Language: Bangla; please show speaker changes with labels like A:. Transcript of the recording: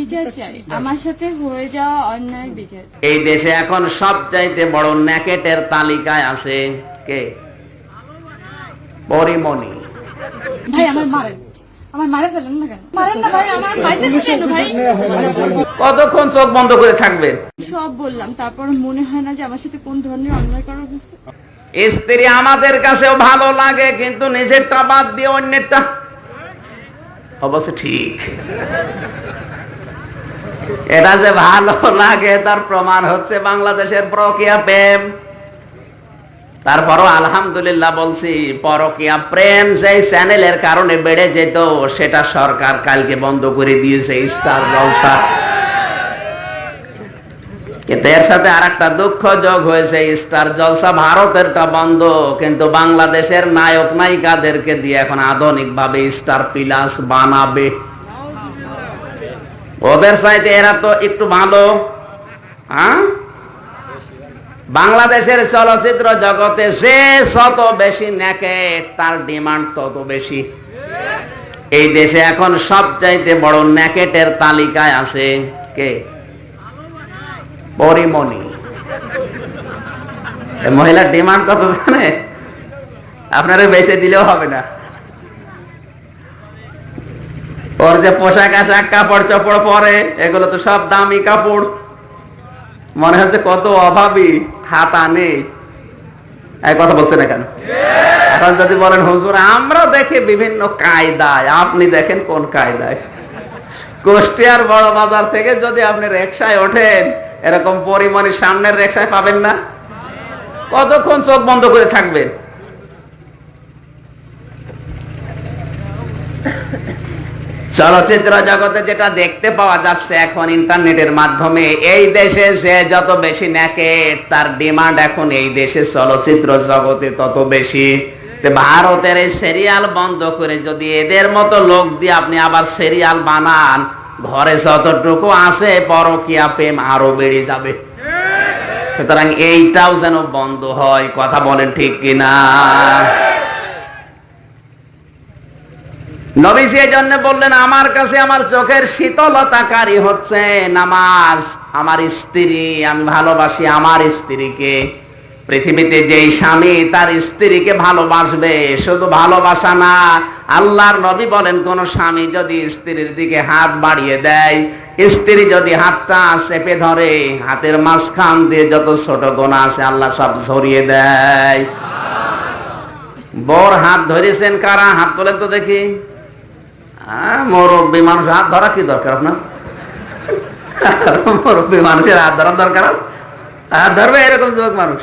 A: বিচার চাই। আমার সাথে হয়ে যাওয়া অন্যায় বিচার।
B: এই দেশে এখন সবচাইতে বড় ন্যাকেটের তালিকায় আছে কে? পরিমণি।
A: ভাই আমার মারেন আমার মারে ফেলেন না কেন? মারেন না ভাই আমার মাইতেছে কেন ভাই।
B: কতক্ষণ চোখ বন্ধ করে থাকবেন
A: সব বললাম তারপর মনে হয় না যে আমার সাথে কোন ধরনের অন্যায় করা হয়েছে।
B: স্ত্রী আমাদের কাছেও ভালো লাগে কিন্তু নিজেরটা বাদ দিয়ে অন্যেরটা অবশ্য ঠিক। এটা যে ভালো লাগে, তার প্রমাণ হচ্ছে বাংলাদেশের প্রকিয়া প্রেম। তারপরও আলহামদুলিল্লাহ বলছি, পরকিয়া প্রেম সেই চ্যানেলের কারণে বেড়ে যেত, সেটা সরকার কালকে বন্ধ করে দিয়েছে, স্টার জলসা। কিন্তু এর সাথে আর একটা দুঃখ যোগ হয়েছে, স্টার জলসা ভারতেরটা বন্ধ, কিন্তু বাংলাদেশের নায়ক নায়িকাদেরকে দিয়ে এখন আধুনিক ভাবে স্টার প্লাস বানাবে। ওদের চাইতে এরা তো একটু ভালো। হ্যাঁ? বাংলাদেশের চলচ্চিত্র জগতে যে যত বেশি নেকে, তার ডিমান্ড তত বেশি। এই দেশে এখন সবচাইতে বড় ন্যাকেটের তালিকায় আছে কে? পরিমণি। মহিলার ডিমান্ড কত জানে? আপনারা বেঁচে দিলেও হবে না। ওর যে পোশাক আশাক, কাপড় চোপড় পরে, এগুলো তো সব দামি কাপড়। মনে হচ্ছে কত অভাবী, হাতা নেই। এই কথা বলছে না কেন? এখন যদি বলেন, হুজুর, আমরা দেখি বিভিন্ন কায়দায়। আপনি দেখেন কোন কায়দায়? কুষ্টিয়ার বড় বাজার থেকে যদি আপনি রিক্সায় ওঠেন, এরকম পরিমাণে সামনের রিক্সায় পাবেন না? কতক্ষণ চোখ বন্ধ করে থাকবেন? চলচ্চিত্র জগতে যেটা দেখতে পাওয়া যাচ্ছে এখন ইন্টারনেটের মাধ্যমে, এই দেশে যে যত বেশি নেকে, তার ডিমান্ড এখন এই দেশে চলচ্চিত্র জগতে তত বেশি। ভারতের এই সিরিয়াল বন্ধ করে যদি এদের মতো লোক দিয়ে আপনি আবার সিরিয়াল বানান, ঘরে যতটুকু আছে পরকিয়া প্রেম আরও বেড়ে যাবে। সুতরাং এইটাও যেন বন্ধ হয়, কথা বলেন ঠিক কিনা? নবীজি এই জন্য বললেন, আমার কাছে আমার চোখের শীতলতাকারী হচ্ছে নামাজ। আমার স্ত্রী, আমি ভালোবাসি আমার স্ত্রীকে। পৃথিবীতে যেই স্বামী তার স্ত্রীকে ভালোবাসবে, শুধু ভালোবাসা না, আল্লাহর নবী বলেন, কোন স্বামী যদি স্ত্রীর দিকে হাত বাড়িয়ে দেয়, স্ত্রী যদি হাতটা চেপে ধরে, হাতের মাঝখান দিয়ে যত ছোট গোনা আছে, আল্লাহ সব ঝরিয়ে দেয়। বর হাত ধরেছেন কারা? হাত তোলেন তো দেখি। মুরব্বী মানুষ, হাত ধরা কি দরকার আপনার? মুরব্বী মানুষের হাত ধরার দরকার আছে? হাত ধরবে এরকম যুবক মানুষ।